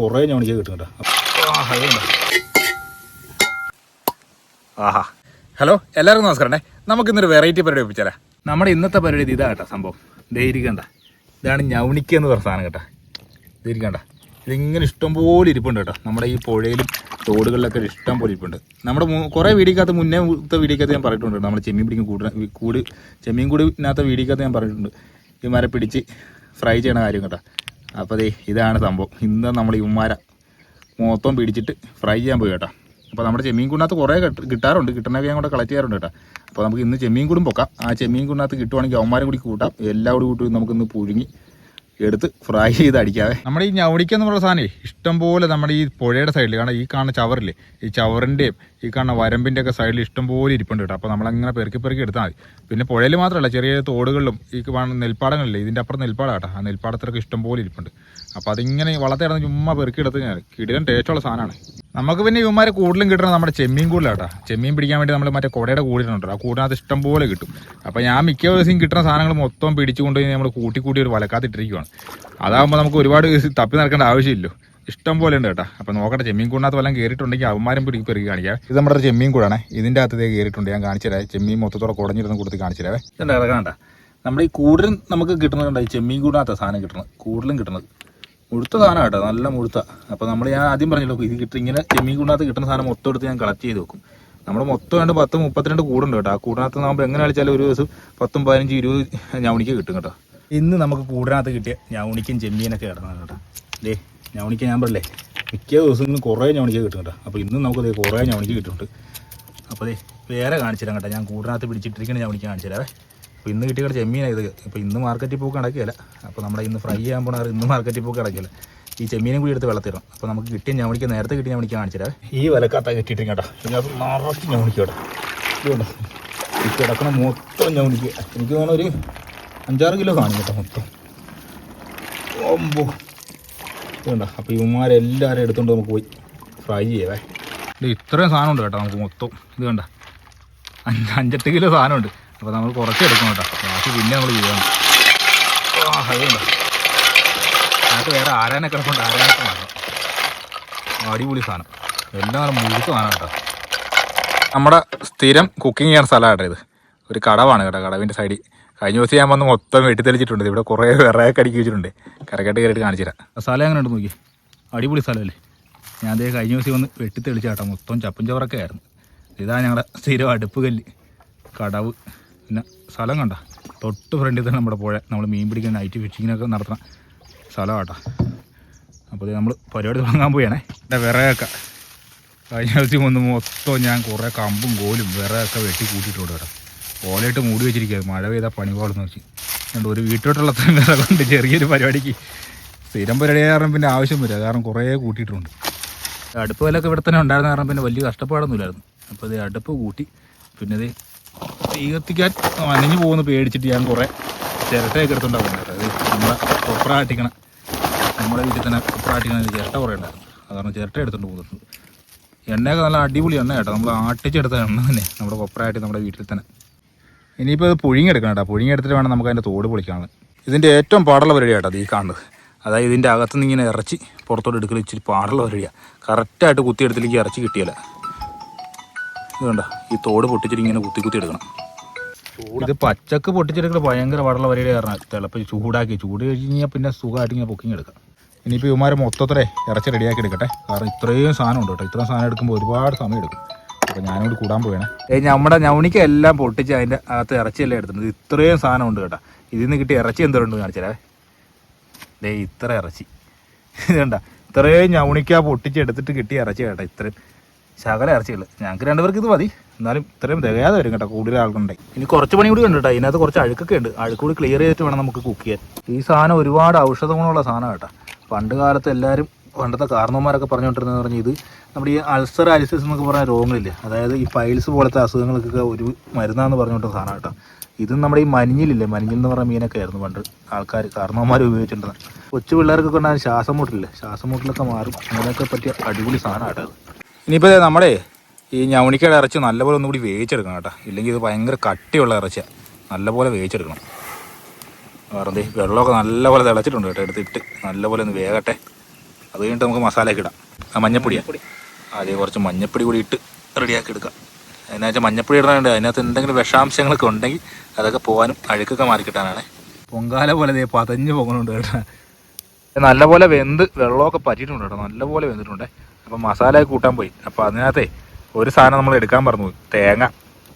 കുറേ ഞവണിക്ക് കിട്ടും കേട്ടോ. ആഹാ. ഹലോ എല്ലാവർക്കും നമസ്കാരം. നമുക്ക് ഇന്നൊരു വെറൈറ്റി പരിപാടി ഒപ്പിച്ചാലേ നമ്മുടെ ഇന്നത്തെ പരിപാടി ഇതാ കേട്ടോ സംഭവം. ധൈര്യിക്കണ്ട ഇതാണ് ഞവണിക്ക എന്ന് പറഞ്ഞ സാധനം കേട്ടോ. ധൈര്യിക്കണ്ട ഇതിങ്ങനെ ഇഷ്ടംപോലെ ഇരിപ്പുണ്ട് കേട്ടോ. നമ്മുടെ ഈ പുഴയിലും തോടുകളിലൊക്കെ ഇഷ്ടം പോലെ ഇരിപ്പുണ്ട്. നമ്മുടെ കുറേ വീടിക്കകത്ത് മുന്നേ വീടിക്കകത്ത് ഞാൻ പറഞ്ഞിട്ടുണ്ട്. നമ്മൾ ചെമ്മീൻ പിടിക്കും കൂടി കൂട് ചെമ്മീൻ കൂടിനകത്ത് വീടിക്കകത്ത് ഞാൻ പറഞ്ഞിട്ടുണ്ട്. ഈ മര പിടിച്ച് ഫ്രൈ ചെയ്യണ കാര്യം കേട്ടോ. അപ്പോൾ ദേ ഇതാണ് സംഭവം. ഇന്ന് നമ്മൾ ഈ മൊത്തം പിടിച്ചിട്ട് ഫ്രൈ ചെയ്യാൻ പോയി കേട്ടോ. അപ്പോൾ നമ്മുടെ ചെമ്മീൻ കുണ്ണാത്ത് കുറേ കിട്ട് കിട്ടാറുണ്ട്. കിട്ടണമെങ്കിൽ ഞാൻ കൂടെ കളക്ട് ചെയ്യാറുണ്ട് കേട്ടോ. അപ്പോൾ നമുക്ക് ഇന്ന് ചെമ്മീൻ കൂടും പൊക്കാം. ആ ചെമ്മീൻ കുണ്ണാത്ത് കിട്ടുവാണെങ്കിൽ അവന്മാരും കൂടി കൂട്ടാം. എല്ലാവരും കൂടി കൂട്ടി നമുക്കിന്ന് പുഴുങ്ങി എടുത്ത് ഫ്രൈ ചെയ്ത് അടിക്കാവേ. നമ്മുടെ ഈ ഞവടിക്ക എന്ന് പറയുന്ന സാധനം ഇഷ്ടം പോലെ നമ്മുടെ ഈ പുഴയുടെ സൈഡിൽ കാരണം ഈ കാണുന്ന ചവറില്ലേ? ഈ ചവറിന്റെയും ഈ കാണുന്ന വരമ്പിന്റെ ഒക്കെ സൈഡിൽ ഇഷ്ടം പോലെ ഇരിപ്പുണ്ട് കേട്ടോ. അപ്പോൾ നമ്മളങ്ങനെ പെറുക്കി പെറുക്കി എടുത്താൽ മതി. പിന്നെ പുഴയിൽ മാത്രമല്ല ചെറിയ തോടുകളിലും ഈ നെൽപ്പാടങ്ങളില്ലേ? ഇതിന്റെ അപ്പുറം നെൽപ്പാടാണ് കേട്ടോ. ആ നെൽപ്പാടത്തിലൊക്കെ ഇഷ്ടം പോലെ ഇരിപ്പുണ്ട്. അപ്പോൾ അതിങ്ങനെ വളർത്തി കിടന്ന് ചുമ്മാ പെറുക്കി എടുത്ത് ഞാൻ കിടിലൻ ടേസ്റ്റുള്ള സാധനമാണ്. നമുക്ക് പിന്നെ ഇവന്മാരെ കൂടുതലും കിട്ടുന്നത് നമ്മുടെ ചെമ്മീൻ കൂടുതലാട്ടാ ചെമ്മീൻ പിടിക്കാൻ വേണ്ടി നമ്മൾ മറ്റേ കുടയുടെ കൂടിയിട്ടുണ്ട്. ആ കൂടിനകത്ത് ഇഷ്ടം പോലെ കിട്ടും. അപ്പോൾ ഞാൻ മിക്ക ദിവസം കിട്ടുന്ന സാധനങ്ങൾ മൊത്തം പിടിച്ചുകൊണ്ട് നമ്മൾ കൂട്ടി കൂട്ടി ഒരു വലക്കാത്തിട്ടിരിക്കുവാണ് അതാകുമ്പോൾ നമുക്ക് ഒരുപാട് തപ്പി നടക്കേണ്ട ആവശ്യമില്ലല്ലോ. ഇഷ്ടം പോലെ ഉണ്ട് കേട്ടോ. അപ്പോൾ നോക്കട്ടെ ചെമ്മീൻ കൂടിനകത്ത് വല്ലതും കയറിയിട്ടുണ്ടെങ്കിൽ അവന്മാരും പിടിക്ക് പെരുകി കാണിക്കാം ഇത് നമ്മുടെ ചെമ്മീൻ കൂടാണ്. ഇതിന്റെ അകത്ത് കയറിയിട്ടുണ്ട് ഞാൻ കാണിച്ചുതരാം ചെമ്മീൻ മൊത്തത്തോടെ കുടഞ്ഞിരുന്ന് കൊടുത്ത് കാണിച്ചു തരാവേ. ഇതുണ്ട് ഇറങ്ങണ്ട നമ്മുടെ ഈ കൂടുതലും നമുക്ക് കിട്ടുന്നുണ്ട് ഈ ചെമ്മീൻ കൂടിനകത്ത സാധനം കിട്ടുന്നത് കൂടുതലും കിട്ടുന്നത് മുഴുത്ത സാധനം കേട്ടോ നല്ല മുഴുത്ത. അപ്പോൾ നമ്മൾ ഞാൻ ആദ്യം പറഞ്ഞല്ലോ ഇത് കിട്ടും ഇങ്ങനെ ചെമ്മീൻ കൂടിനകത്ത് കിട്ടുന്ന സാധനം മൊത്തം എടുത്ത് ഞാൻ കളക്ട് ചെയ്ത് വെക്കും. നമ്മൾ മൊത്തം രണ്ട് പത്ത് മുപ്പത്തിരണ്ട് കൂടുണ്ട് കേട്ടോ. ആ കൂടിനകത്ത് നമ്മൾ എങ്ങനെ കളിച്ചാലും ഒരു ദിവസം പത്തും പതിനഞ്ച് ഇരുപത് ഞവണിക്ക് കിട്ടും കേട്ടോ. ഇന്ന് നമുക്ക് കൂടിനകത്ത് കിട്ടിയ ഞാവണിക്കും ചെമ്മീനൊക്കെ കിടന്നതാണ് കേട്ടോ. ദേ ഞാവണിക്ക് ഞാൻ പറയല്ലേ മിക്ക ദിവസങ്ങളിലും കുറേ ഞാവണിക്ക് കിട്ടും കേട്ടോ. അപ്പോൾ ഇന്ന് നമുക്ക് ദേ കുറേ ഞവണിക്ക് കിട്ടുന്നുണ്ട്. അപ്പോൾ ദേ വേറെ കാണിച്ചു തരാം കേട്ടോ. ഞാൻ കൂടിനകത്ത് പിടിച്ചിട്ടിരിക്കുന്ന ഞവണിക്ക് കാണിച്ചു തരാവേ അപ്പോൾ ഇന്ന് കിട്ടിയ ചെമ്മീനാണ് ഇത്. ഇപ്പോൾ ഇന്ന് മാർക്കറ്റിൽ പോക്ക് നടക്കുകയില്ല. അപ്പോൾ നമ്മുടെ ഇന്ന് ഫ്രൈ ചെയ്യാൻ പോണ ഇന്ന് മാർക്കറ്റിൽ പോക്ക് നടക്കില്ല ഈ ചെമ്മീനും കൂടി എടുത്ത് വെള്ളത്തിടണം. അപ്പോൾ നമുക്ക് കിട്ടിയ ഞാമണിക്ക് നേരത്തെ കിട്ടിയ ഞാമണിക്ക് തരാവേ ഈ വിലക്കാത്ത കിട്ടിയിട്ട് കേട്ടോ. ഇതിനകത്ത് നിറച്ച് ഞവണിക്ക് കേട്ടോ. ഇതുകൊണ്ടോ ഈ കിടക്കണ മൊത്തം ഞാമണിക്ക് എനിക്ക് തോന്നുന്നു ഒരു അഞ്ചാറ് കിലോ കാണും കേട്ടോ മൊത്തം. ഇതുണ്ടോ? അപ്പോൾ ഇവന്മാരെല്ലാവരും എടുത്തുകൊണ്ട് നമുക്ക് പോയി ഫ്രൈ ചെയ്യവേ. ഇത് ഇത്രയും സാധനം ഉണ്ട് കേട്ടോ നമുക്ക് മൊത്തം. ഇത് കണ്ട? അഞ്ച് അഞ്ചെട്ട് കിലോ സാധനമുണ്ട്. അപ്പോൾ നമ്മൾ കുറച്ച് എടുക്കണം കേട്ടോ. ബാക്കി പിന്നെ നമ്മൾ ചെയ്യണം. ആ അതുണ്ട് അതിനകത്ത് വേറെ ആരാനെ കിടപ്പുണ്ട്? ആരാനൊക്കെ വേണം അടിപൊളി സാധനം. എല്ലാം നല്ല മുഴുത്ത സാധനം കേട്ടോ. നമ്മുടെ സ്ഥിരം കുക്കിംഗ് ചെയ്യുന്ന സ്ഥലമാണ് കേട്ടോ ഇത്. ഒരു കടവാണ് കേട്ടോ കടവിന്റെ സൈഡിൽ കഴിഞ്ഞ ദിവസം ഞാൻ വന്ന് മൊത്തം വെട്ടിത്തെളിച്ചിട്ടുണ്ട്. ഇവിടെ കുറേ വിറയൊക്കെ അടുക്കി വെച്ചിട്ടുണ്ട്. കരക്കെട്ട് കയറിയിട്ട് കാണിച്ചു തരാം. സ്ഥലം എങ്ങനെ ഉണ്ട് നോക്കി അടിപൊളി സ്ഥലമല്ലേ? ഞാൻ അതേ കഴിഞ്ഞ ദിവസം വന്ന് വെട്ടിത്തെളിച്ചാട്ടോ മൊത്തം ചപ്പും ചവറൊക്കെ ആയിരുന്നു. ഇതാണ് ഞങ്ങളുടെ സ്ഥിരം അടുപ്പ് കല്ല്. കടവ്. പിന്നെ സ്ഥലം കണ്ട. തൊട്ട് ഫ്രണ്ടിൽ തന്നെ നമ്മുടെ പുഴ. നമ്മൾ മീൻ പിടിക്കാൻ നൈറ്റ് ഫിഷിങ്ങിനൊക്കെ നടത്തുന്ന സ്ഥലം കേട്ടോ അപ്പോൾ നമ്മൾ പരിപാടി തുടങ്ങാൻ പോയാണേ എന്റെ വിറയൊക്കെ കഴിഞ്ഞ ദിവസം വന്ന് മൊത്തം ഞാൻ കുറേ കമ്പും കോലും വിറയൊക്കെ വെട്ടി കൂട്ടിയിട്ടുണ്ട് കേട്ടോ. ഓലയിട്ട് മൂടി വെച്ചിരിക്കുക മഴ പണി പാടുന്ന വെച്ച്. അതുകൊണ്ട് ഒരു വീട്ടിലോട്ടുള്ള അത്രയും വിറ കൊണ്ട് ചെറിയൊരു പരിപാടിക്ക്. സ്ഥിരം പരിപാടി കാരണം പിന്നെ ആവശ്യം വരിക കാരണം കുറേ കൂട്ടിയിട്ടുണ്ട്. അടുപ്പ് വിലൊക്കെ ഇവിടെ തന്നെ ഉണ്ടായിരുന്ന കാരണം പിന്നെ വലിയ കഷ്ടപ്പാടൊന്നുമില്ലായിരുന്നു. അപ്പോൾ ഇത് അടുപ്പ് കൂട്ടി. പിന്നെ ഇത് തീ കത്തിക്കാൻ അനഞ്ഞു പോകുന്ന പേടിച്ചിട്ട് ഞാൻ കുറേ ചിരട്ടയൊക്കെ എടുത്തുണ്ടാവും അത് നമ്മളെ കൊപ്ര ആട്ടിക്കണ നമ്മുടെ വീട്ടിൽ തന്നെ കൊപ്ര ആട്ടിക്കണ ഒരു ചിരട്ട കുറേ ഉണ്ടായിരുന്നു. അതാണ് ചിരട്ട എടുത്തുകൊണ്ട് പോകുന്നുണ്ട് എണ്ണയൊക്കെ നല്ല അടിപൊളി എണ്ണ കേട്ടോ. നമ്മൾ ആട്ടിച്ചെടുത്ത എണ്ണ തന്നെ. നമ്മുടെ കൊപ്പറായിട്ട് നമ്മുടെ വീട്ടിൽ തന്നെ. ഇനിയിപ്പോൾ അത് പുഴുങ്ങിയെടുക്കണം കേട്ടോ. പുഴുങ്ങിയെടുത്തിട്ട് വേണം നമുക്ക് അതിന്റെ തോട് പൊളിക്കാനുള്ളത് ഇതിന്റെ ഏറ്റവും പാടുള്ള പരിപാടി കേട്ടോ ഈ കാണുന്നത്. അതായത് ഇതിന്റെ അകത്തുനിന്ന് ഇങ്ങനെ ഇറച്ചി പുറത്തോട്ട് എടുക്കൽ ഇച്ചിരി പാടുള്ള പരിപാടിയാണ് കറക്റ്റായിട്ട് കുത്തിയെടുത്തിലേക്ക് ഇറച്ചി കിട്ടിയല്ല. ഇത് കണ്ടോ? ഈ തോട് പൊട്ടിച്ചിട്ട് ഇങ്ങനെ കുത്തി കുത്തി എടുക്കണം. ഇത് പച്ചക്ക് പൊട്ടിച്ചെടുക്കൽ ഭയങ്കര പാടുള്ള വരയുടെ കാരണം. തിളപ്പ് ചൂടാക്കി. ചൂട് കഴിഞ്ഞ് കഴിഞ്ഞാൽ പിന്നെ സുഖമായിട്ട് ഇങ്ങനെ പൊക്കിങ് എടുക്കാം. ഇനിയിപ്പോൾ ഇവന്മാരെ മൊത്തത്തിലെ ഇറച്ചി റെഡിയാക്കി എടുക്കട്ടെ. കാരണം ഇത്രയും സാധനം ഉണ്ട് കേട്ടോ. ഇത്രയും സാധനം എടുക്കുമ്പോൾ ഒരുപാട് സമയം എടുക്കും. അപ്പോൾ ഞാനിവിടെ കൂടാൻ പോകണേ ഏയ് നമ്മുടെ ഞൗണിക്കെല്ലാം പൊട്ടിച്ച് അതിന്റെ അകത്ത് ഇറച്ചിയെല്ലാം എടുത്തിട്ടുണ്ട് ഇത്രയും സാധനം ഉണ്ട് കേട്ടോ. ഇതിൽ നിന്ന് കിട്ടിയ ഇറച്ചി എന്തോണ്ട് കാണിച്ചാലേ ദേ ഇത്ര ഇറച്ചി. ഇത് കണ്ട ഇത്രയും ഞവണിക്ക പൊട്ടിച്ചെടുത്തിട്ട് കിട്ടിയ ഇറച്ചി കേട്ടോ ഇത്രയും. ശകല ഇറച്ചികൾ ഞങ്ങൾക്ക് രണ്ടുപേർക്ക് ഇത് മതി. എന്നാലും ഇത്രയും തികയാതെ വരും കേട്ടോ കൂടുതൽ ആൾക്കുണ്ടായി ഇനി കുറച്ച് പണി കൂടി ഉണ്ട് കേട്ടോ ഇതിനകത്ത് കുറച്ച് അഴുക്കൊക്കെ ഉണ്ട്. അഴുക്ക് കൂടി ക്ലിയർ ചെയ്തിട്ട് വേണം നമുക്ക് കുക്ക് ചെയ്യാൻ. ഈ സാധനം ഒരുപാട് ഔഷധ ഗുണമുള്ള സാധനം കേട്ടോ. പണ്ട് കാലത്ത് എല്ലാവരും പണ്ടത്തെ കാരണവന്മാരൊക്കെ പറഞ്ഞുകൊണ്ടിരുന്നത് പറഞ്ഞാൽ ഇത് നമ്മുടെ ഈ അൾസർ അലിസിസ് എന്നൊക്കെ പറഞ്ഞ രോഗങ്ങളില്ലേ? അതായത് ഈ പൈൽസ് പോലത്തെ അസുഖങ്ങൾക്കൊക്കെ ഒരു മരുന്നാന്ന് പറഞ്ഞുകൊണ്ടിരുന്ന സാധനം കേട്ടോ. ഇതും നമ്മുടെ ഈ മഞ്ഞിലില്ലേ? മഞ്ഞിൽ എന്ന് പറഞ്ഞ മീനൊക്കെ ആയിരുന്നു പണ്ട് ആൾക്കാർ കാരണവന്മാർ ഉപയോഗിച്ചിട്ടുണ്ടെന്ന് കൊച്ചു പിള്ളേർക്കൊക്കെ ഉണ്ടാകുന്ന ശ്വാസം മുട്ടില്ലേ ശ്വാസം മുട്ടിലൊക്കെ മാറും. അങ്ങനെയൊക്കെ പറ്റിയ അടിപൊളി സാധനം കേട്ടോ ഇനിയിപ്പോൾ നമ്മുടെ ഈ ഞവണിക്കയുടെ ഇറച്ചി നല്ലപോലെ ഒന്നുകൂടി വേവിച്ചെടുക്കണം കേട്ടോ. ഇല്ലെങ്കിൽ ഇത് ഭയങ്കര കട്ടിയുള്ള ഇറച്ചിയാണ് നല്ലപോലെ വേവിച്ചെടുക്കണം. വേറെ എന്തേ വെള്ളമൊക്കെ നല്ലപോലെ തിളച്ചിട്ടുണ്ട് കേട്ടോ. എടുത്തിട്ട് നല്ലപോലെ ഒന്ന് വേകട്ടെ. അത് കഴിഞ്ഞിട്ട് നമുക്ക് മസാലയൊക്കെ ഇടാം. ആ മഞ്ഞപ്പൊടിയാണ് ആദ്യം കുറച്ച് മഞ്ഞപ്പൊടി കൂടി ഇട്ട് റെഡിയാക്കി എടുക്കാം എന്നാ വെച്ചാൽ മഞ്ഞപ്പൊടി ഇടാനുണ്ട്. അതിനകത്ത് എന്തെങ്കിലും വിഷാംശങ്ങളൊക്കെ ഉണ്ടെങ്കിൽ അതൊക്കെ പോകാനും അഴുക്കൊക്കെ മാറി കിട്ടാനാണ് പൊങ്കാല പോലെ പതഞ്ഞ് പോകുന്നുണ്ട് കേട്ടോ. നല്ലപോലെ വെന്ത് വെള്ളമൊക്കെ പറ്റിയിട്ടുണ്ട് കേട്ടോ. നല്ലപോലെ വെന്തിട്ടുണ്ട്. അപ്പം മസാല കൂട്ടാൻ പോയി. അപ്പോൾ അതിനകത്തെ ഒരു സാധനം നമ്മൾ എടുക്കാൻ പറഞ്ഞു തേങ്ങ.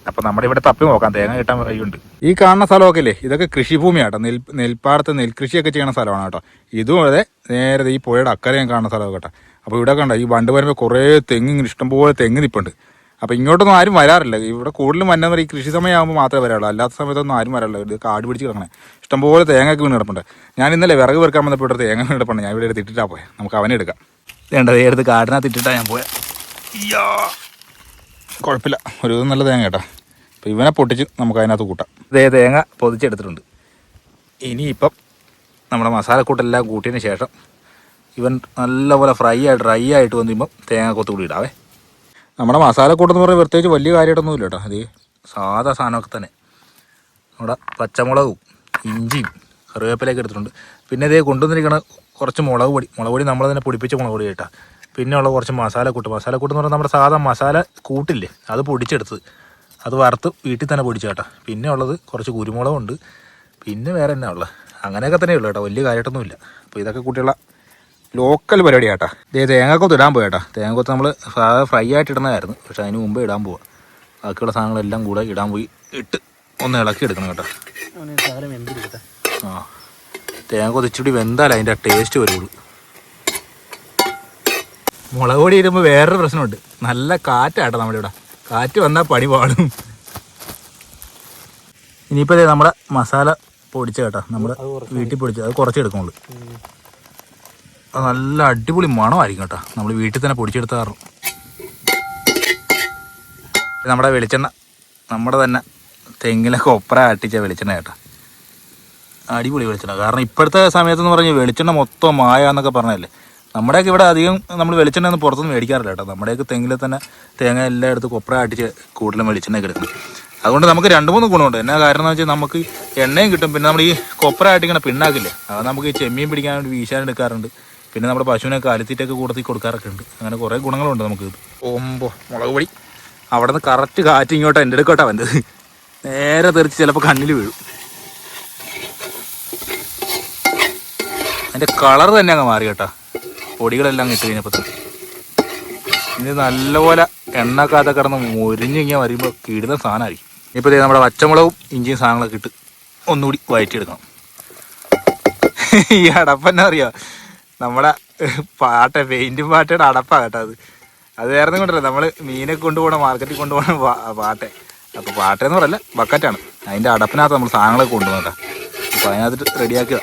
അപ്പം നമ്മുടെ ഇവിടെ തപ്പി നോക്കാം. തേങ്ങ കിട്ടാൻ കഴിയുണ്ട് ഈ കാണുന്ന സ്ഥലമൊക്കെ ഇല്ലേ ഇതൊക്കെ കൃഷിഭൂമിയാട്ടോ നെൽ നെൽപ്പാടത്ത് നെൽകൃഷിയൊക്കെ ചെയ്യുന്ന സ്ഥലമാണ് കേട്ടോ. ഇതും അതെ നേരെ ഈ പുഴയുടെ അക്കരയും കാണുന്ന സ്ഥലമൊക്കെ കേട്ടോ. അപ്പോൾ ഇവിടെ കണ്ട ഈ വണ്ട് വരുമ്പോൾ കുറേ തെങ്ങ് ഇഷ്ടംപോലെ തെങ്ങ് നിൽപ്പുണ്ട് അപ്പോൾ ഇങ്ങോട്ടൊന്നും ആരും വരാറില്ല. ഇവിടെ കൂടുതലും വന്നത് ഈ കൃഷി സമയമാകുമ്പോൾ മാത്രമേ വരാറുള്ളൂ. അല്ലാത്ത സമയത്തൊന്നും ആരും വരാറില്ല. ഇത് കാട് പിടിച്ച് കിടക്കണേ. ഇഷ്ടംപോലെ തേങ്ങയൊക്കെ വീണ് കിടപ്പുണ്ട്. ഞാൻ ഇന്നലെ വിറക് വെറുക്കാൻ വന്നപ്പോൾ തേങ്ങ വീണ് കിടപ്പുണ്ട്. ഞാൻ ഇവിടെ എടുത്ത് ഇട്ടിട്ടാ പോയത് നമുക്ക് അവനെ എടുക്കാം. വേണ്ടത് എടുത്ത് കാടിനകത്ത് ഇട്ടിട്ടാ ഞാൻ പോയത് അയ്യാ കുഴപ്പമില്ല. ഒരു നല്ല തേങ്ങ കേട്ടോ. അപ്പോൾ ഇവനെ പൊട്ടിച്ച് നമുക്ക് അതിനകത്ത് കൂട്ടാം. ഇതേ തേങ്ങ പൊതിച്ചെടുത്തിട്ടുണ്ട്. ഇനിയിപ്പം നമ്മുടെ മസാലക്കൂട്ടെല്ലാം കൂട്ടിയതിന് ശേഷം ഇവൻ നല്ലപോലെ ഫ്രൈ ആയിട്ട് ഡ്രൈ ആയിട്ട് വന്നിപ്പം തേങ്ങ കൊത്തുകൂടി ഇടാവേ. നമ്മുടെ മസാലക്കൂട്ടെന്ന് പറഞ്ഞാൽ പ്രത്യേകിച്ച് വലിയ കാര്യമായിട്ടൊന്നുമില്ല കേട്ടോ. അത് സാധാ സാധനമൊക്കെ തന്നെ. നമ്മുടെ പച്ചമുളകും ഇഞ്ചിയും കറിവേപ്പിലൊക്കെ എടുത്തിട്ടുണ്ട്. പിന്നെ ഇതേ കൊണ്ടുവന്നിരിക്കണ കുറച്ച് മുളക് പൊടി. മുളക് പൊടി നമ്മൾ തന്നെ പൊടിപ്പിച്ച മുളക് പൊടി കേട്ടോ. പിന്നെ ഉള്ള കുറച്ച് മസാലക്കൂട്ട് മസാലക്കൂട്ട് എന്ന് പറഞ്ഞാൽ നമ്മുടെ സാധാ മസാല കൂട്ടില്ലേ? അത് പൊടിച്ചെടുത്തത്. അത് വറുത്ത് വീട്ടിൽ തന്നെ പൊടിച്ചു കേട്ടോ. പിന്നെ ഉള്ളത് കുറച്ച് കുരുമുളകുണ്ട് പിന്നെ വേറെ എന്നാ ഉള്ളത്? അങ്ങനെയൊക്കെ തന്നെ ഉള്ളു കേട്ടോ. വലിയ കാര്യമായിട്ടൊന്നുമില്ല അപ്പോൾ ഇതൊക്കെ കുട്ടികളെ ലോക്കൽ പരിപാടി കേട്ടാ ഇതേ തേങ്ങക്കൊത്ത് ഇടാൻ പോയി തേങ്ങക്കൊത്ത് നമ്മൾ ഫ്രൈ ആയിട്ട് ഇടുന്നതായിരുന്നു. പക്ഷെ അതിന് മുമ്പ് ഇടാൻ പോവാ. ബാക്കിയുള്ള സാധനങ്ങളെല്ലാം കൂടെ ഇടാൻ പോയി ഇട്ട് ഒന്ന് ഇളക്കി എടുക്കണം കേട്ടോ. ആ. തേങ്ങ ഇച്ചിരി വെന്താൽ അതിന്റെ ടേസ്റ്റ് വരുള്ളൂ. മുളക് പൊടി ഇടുമ്പോൾ വേറൊരു പ്രശ്നമുണ്ട്. നല്ല കാറ്റാട്ടോ നമ്മുടെ ഇവിടെ കാറ്റ് വന്നാൽ പണി പാടും. ഇനിയിപ്പോൾ നമ്മുടെ മസാല പൊടിച്ച കേട്ടോ. നമ്മൾ വീട്ടിൽ പൊടിച്ചത്. അത് കുറച്ച് എടുക്കുള്ളൂ. അത് നല്ല അടിപൊളി മണമായിരിക്കും കേട്ടോ. നമ്മൾ വീട്ടിൽ തന്നെ പൊടിച്ചെടുത്ത കാരണം നമ്മുടെ വെളിച്ചെണ്ണ. നമ്മുടെ തന്നെ തെങ്ങിലെ കൊപ്ര ആട്ടിച്ച വെളിച്ചെണ്ണ കേട്ടോ. അടിപൊളി വെളിച്ചെണ്ണ. കാരണം ഇപ്പോഴത്തെ സമയത്തെന്ന് പറഞ്ഞ് വെളിച്ചെണ്ണ മൊത്തം മായ എന്നൊക്കെ പറഞ്ഞല്ലേ? നമ്മുടെയൊക്കെ ഇവിടെ അധികം നമ്മൾ വെളിച്ചെണ്ണ ഒന്നും പുറത്തൊന്നും മേടിക്കാറില്ല കേട്ടോ. നമ്മുടെയൊക്കെ തെങ്ങിൽ തന്നെ തേങ്ങ എല്ലാം എടുത്ത് കൊപ്ര ആട്ടിച്ച് കൂടുതലും വെളിച്ചെണ്ണയൊക്കെ എടുക്കും. അതുകൊണ്ട് നമുക്ക് രണ്ട് മൂന്ന് ഗുണമുണ്ട്. എന്നാ കാരണം എന്ന് വെച്ചാൽ നമുക്ക് എണ്ണയും കിട്ടും. പിന്നെ നമ്മൾ ഈ കൊപ്ര ആട്ടിക്കണ പിണ്ണാക്കില്ലേ? അത് നമുക്ക് ഈ ചെമ്മീൻ പിടിക്കാൻ വേണ്ടി വീശാൻ എടുക്കാറുണ്ട്. പിന്നെ നമ്മുടെ പശുവിനെ കാലിത്തീറ്റൊക്കെ കൂടത്തി കൊടുക്കാറൊക്കെ ഉണ്ട്. അങ്ങനെ കുറേ ഗുണങ്ങളുണ്ട് നമുക്ക്. ഓമ്പോ മുളക് പൊടി. അവിടെ നിന്ന് കറക്റ്റ് കാറ്റ് ഇങ്ങോട്ട് എന്റെ അടുക്കോട്ടാ വന്നത്. നേരെ തെറിച്ച് ചിലപ്പോൾ കണ്ണിൽ വീഴും. അതിന്റെ കളർ തന്നെ അങ്ങ് മാറി കേട്ടോ. പൊടികളെല്ലാം ഇട്ട് കഴിഞ്ഞപ്പോൾ തന്നെ ഇത് നല്ലപോലെ എണ്ണക്കാതെ കിടന്ന് മുരിഞ്ഞ് ഇങ്ങനെ വരുമ്പോൾ കിടുന്ന സാധനമായിരിക്കും. ഇപ്പോൾ ഇതേ നമ്മുടെ പച്ചമുളകും ഇഞ്ചിയും സാധനങ്ങളൊക്കെ ഇട്ട് ഒന്നുകൂടി വഴറ്റിയെടുക്കണം ഈ അടപ്പന്നെ അറിയാം നമ്മുടെ പാട്ട പെയിന്റും പാട്ടയുടെ അടപ്പാ കേട്ടോ അത്. അത് വേറെ കൊണ്ടല്ല നമ്മൾ മീനെ കൊണ്ടുപോകണം മാർക്കറ്റിൽ കൊണ്ടുപോകണം പാട്ടെ. അപ്പോൾ പാട്ടെന്ന് പറയല്ല ബക്കറ്റാണ്. അതിന്റെ അടപ്പിനകത്ത് നമ്മൾ സാധനങ്ങളൊക്കെ കൊണ്ടുപോകട്ടെ അപ്പോൾ അതിനകത്ത് റെഡിയാക്കുക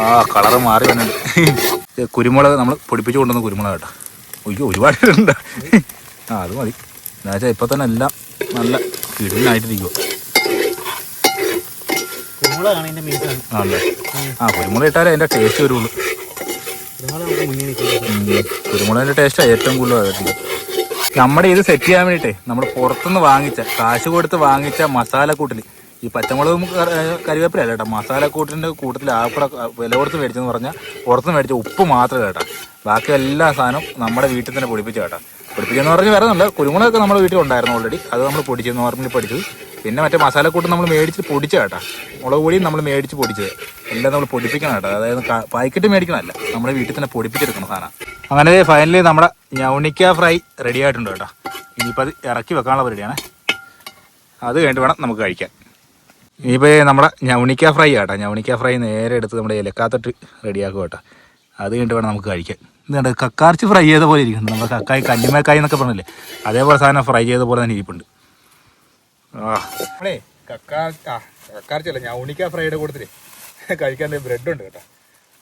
ആ കളറ് മാറി വന്നിട്ടുണ്ട്. കുരുമുളക് നമ്മൾ പൊടിപ്പിച്ചു കൊണ്ടുവന്ന കുരുമുളക് കേട്ടോ. അയ്യോ ഒരുപാട് ഉണ്ട് ആ അത് മതി. എന്നുവെച്ചാൽ ഇപ്പൊ തന്നെ എല്ലാം നല്ല കിടിലായിട്ടിരിക്കുമോ കുരുമുളകാണ് ഇതിന്റെ ആണല്ലേ? ആ കുരുമുളക് ഇട്ടാലേ അതിന്റെ ടേസ്റ്റ് വരുള്ളൂ. കുരുമുളക് നമുക്ക് മുന്നിൽ നിൽക്കുന്നത് ഉം. കുരുമുളകിന്റെ ഏറ്റവും കൂടുതൽ നമ്മുടെ ഇത് സെറ്റ് ചെയ്യാൻ വേണ്ടിയിട്ടേ നമ്മൾ പുറത്തുനിന്ന് വാങ്ങിച്ച കാശ് കൊടുത്ത് വാങ്ങിച്ച മസാലക്കൂട്ടിൽ ഈ പച്ചമുളകും കറിവേപ്പില കേട്ടോ. മസാലക്കൂട്ടിന്റെ കൂട്ടത്തിൽ ആ കൂടെ വില കൊടുത്ത് മേടിച്ചെന്ന് പറഞ്ഞാൽ പുറത്തുനിന്ന് മേടിച്ച ഉപ്പ് മാത്രം കേട്ടോ. ബാക്കി എല്ലാ സാധനവും നമ്മുടെ വീട്ടിൽ തന്നെ പൊടിപ്പിച്ച കേട്ടോ. പൊടിപ്പിച്ചെന്ന് പറഞ്ഞ് ഒന്നുമില്ല കുരുമുളകൊക്കെ നമ്മുടെ വീട്ടിൽ ഉണ്ടായിരുന്നു ഓൾറെഡി അത് നമ്മൾ പൊടിച്ചെന്ന് നോർമലി പഠിച്ചത്. പിന്നെ മറ്റേ മസാലക്കൂട്ട് നമ്മൾ മേടിച്ച് പൊടിച്ച കേട്ടാ. മുളക് പൊടിയും നമ്മൾ മേടിച്ച് പൊടിച്ചത്. എല്ലാം നമ്മൾ പൊടിപ്പിക്കണം കേട്ടോ. അതായത് പാക്കറ്റ് മേടിക്കണമല്ല. നമ്മുടെ വീട്ടിൽ തന്നെ പൊടിപ്പിച്ചെടുക്കണം സാധനം. അങ്ങനെ ഫൈനലി നമ്മുടെ ഞൗണിക്ക ഫ്രൈ റെഡി ആയിട്ടുണ്ട് കേട്ടോ. ഇനിയിപ്പോൾ അത് ഇറക്കി വെക്കാനുള്ള പരിപാടിയാണ്. അത് കഴിഞ്ഞിട്ട് വേണം നമുക്ക് കഴിക്കാൻ. ഇനിയിപ്പോൾ നമ്മുടെ ഞൗണിക്ക ഫ്രൈ കേട്ടോ ഞൗണിക്ക ഫ്രൈ നേരെ എടുത്ത് നമ്മുടെ ഇലക്കാത്തിട്ട് റെഡിയാക്കുക കേട്ടോ. അത് കഴിഞ്ഞിട്ട് വേണം നമുക്ക് കഴിക്കാൻ. ഇതുണ്ട് കക്കാർച്ച് ഫ്രൈ ചെയ്ത പോലെ ഇരിക്കുന്നുണ്ട്. നമ്മുടെ കക്കായി കല്ലിമേക്കായി എന്നൊക്കെ പറഞ്ഞില്ലേ? അതേപോലെ സാധനം ഫ്രൈ ചെയ്ത പോലെ തന്നെ ഇരിപ്പുണ്ട്. നമ്മളേ കക്കാ ആ കക്കാർച്ചല്ല ഞൗണിക്ക ഫ്രൈയുടെ കൂട്ടത്തിൽ കഴിക്കാൻ ബ്രെഡ് ഉണ്ട് കേട്ടോ.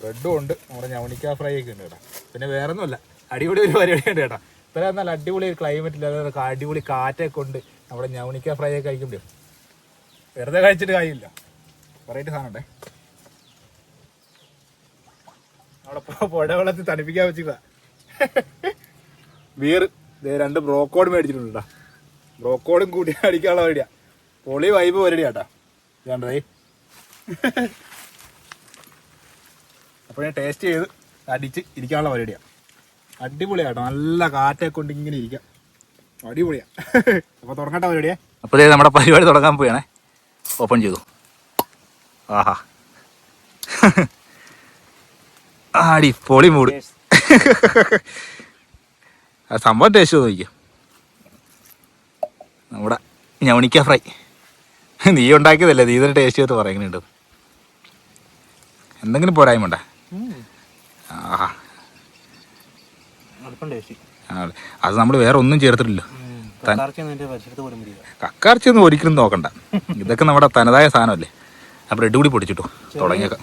ബ്രെഡും ഉണ്ട്. നമ്മുടെ ഞൗണിക്ക ഫ്രൈ ഒക്കെ ഉണ്ട് കേട്ടോ. പിന്നെ വേറെ ഒന്നുമല്ല അടിപൊളി ഒരു പരിപാടി ഉണ്ട് കേട്ടോ. ഇത്ര നല്ല അടിപൊളി ഒരു ക്ലൈമറ്റിൽ അതായത് അടിപൊളി കാറ്റൊക്കെ ഉണ്ട്. നമ്മുടെ ഞൗണിക്ക ഫ്രൈ ഒക്കെ കഴിക്കുമ്പോൾ വെറുതെ കഴിച്ചിട്ട് കാര്യമില്ല. വെറൈറ്റി സാധനം ഉണ്ടേ. അവിടെ പുഴ വെള്ളത്തിൽ തണുപ്പിക്കാൻ വെച്ചിട്ടാ ബിയർ രണ്ട് ബ്രോക്കോഡ് മേടിച്ചിട്ടുണ്ട് കേട്ടോ. ബ്രോക്കോഡും കൂട്ടി അടിക്കാനുള്ള വഴിയാ. പൊളി വൈബ് പരിടിയാട്ടാ വേണ്ടതേ അപ്പോൾ ഞാൻ ടേസ്റ്റ് ചെയ്ത് അടിച്ച് ഇരിക്കാനുള്ള പരിപാടിയാണ് അടിപൊളിയാട്ടോ. നല്ല കാറ്റൊക്കെ കൊണ്ട് ഇങ്ങനെ ഇരിക്കാം. അടിപൊളിയാ. അപ്പോൾ തുടങ്ങട്ടെ പരിപാടിയെ. അപ്പോൾ നമ്മുടെ പരിപാടി തുടങ്ങാൻ പോയാണേ ഓപ്പൺ ചെയ്തു. ആഹാ. ആടി പൊളി മൂട് ആ സംഭവം ടേസ്റ്റ് നോക്കിയോ നമ്മുടെ ഞവണിക്ക ഫ്രൈ. നീ ഉണ്ടാക്കിയതല്ലേ? നീ ഇതിന് ടേസ്റ്റ് ചെയ്ത് പറയുന്നുണ്ട്. എന്തെങ്കിലും പോരായ്മ ഉണ്ടോ? ആഹാ. ആ, അത് നമ്മൾ വേറെ ഒന്നും ചേർത്തിട്ടില്ല. കക്കാർച്ചയൊന്നും ഒരിക്കലും നോക്കണ്ട. ഇതൊക്കെ നമ്മുടെ തനതായ സാധനമല്ലേ? ആ ബ്രെഡ് കൂടി പൊടിച്ചിട്ടു. തുടങ്ങിയേക്കാം.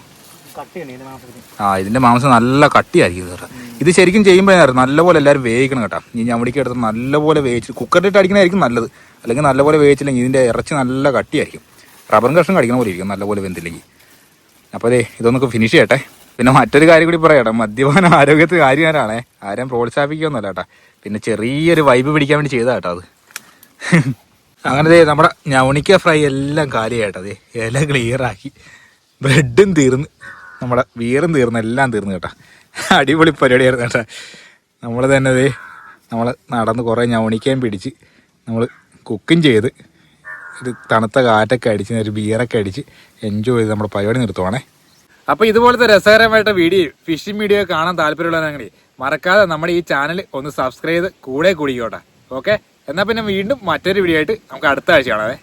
ആ ഇതിന്റെ മാംസം നല്ല കട്ടിയായിരിക്കും കേട്ടോ ഇത് ശരിക്കും ചെയ്യുമ്പോൾ നല്ലപോലെ എല്ലാവരും വേവിക്കണം കേട്ടോ. ഈ ഞമ്മടിക്ക് എടുത്ത് നല്ലപോലെ വേവിച്ച് കുക്കറിലിട്ട് അടിക്കണമായിരിക്കും നല്ലത്. അല്ലെങ്കിൽ നല്ലപോലെ വേവിച്ചില്ലെങ്കിൽ ഇതിന്റെ ഇറച്ചി നല്ല കട്ടിയായിരിക്കും. റബ്ബറും കഷ്ണം കടിക്കണ പോലെ ഇരിക്കും നല്ലപോലെ വെന്തില്ലെങ്കിൽ. അപ്പോൾ അതെ ഇതൊന്നൊക്കെ ഫിനിഷ് ചെയ്യട്ടെ. പിന്നെ മറ്റൊരു കാര്യം കൂടി പറയാം മദ്യപാനം ആരോഗ്യത്തിന് കാര്യമാണേ ആരെയും പ്രോത്സാഹിപ്പിക്കുകയൊന്നുമല്ല കേട്ടോ. പിന്നെ ചെറിയൊരു വൈബ് പിടിക്കാൻ വേണ്ടി ചെയ്താ കേട്ടോ അത്. അങ്ങനെ നമ്മുടെ ഞവണിക്ക ഫ്രൈ എല്ലാം കാലിയായിട്ടോ അതെ ഇല ക്ലിയറാക്കി ബ്രെഡും തീർന്ന് നമ്മുടെ വീറും തീർന്ന് എല്ലാം തീർന്ന് കേട്ടോ. അടിപൊളി പരിപാടിയായിരുന്നു കേട്ടോ. നമ്മൾ തന്നെ നമ്മൾ നടന്ന് കുറേ ഞൗണിക്കയും പിടിച്ച് നമ്മൾ കുക്കും ചെയ്ത് ഇത് തണുത്ത കാറ്റൊക്കെ അടിച്ച് ഒരു ബിയറൊക്കെ അടിച്ച് എൻജോയ് ചെയ്ത് നമ്മുടെ പരിപാടി നിർത്തുവാണേ. അപ്പോൾ ഇതുപോലത്തെ രസകരമായിട്ട് വീഡിയോ ഫിഷിംഗ് വീഡിയോ കാണാൻ താല്പര്യമുള്ളവരാണെങ്കിൽ മറക്കാതെ നമ്മുടെ ഈ ചാനൽ ഒന്ന് സബ്സ്ക്രൈബ് ചെയ്ത് കൂടെ കൂടിക്കോട്ടെ. ഓക്കെ എന്നാൽ പിന്നെ വീണ്ടും മറ്റൊരു വീഡിയോ ആയിട്ട് നമുക്ക് അടുത്ത ആഴ്ച കാണാവേ.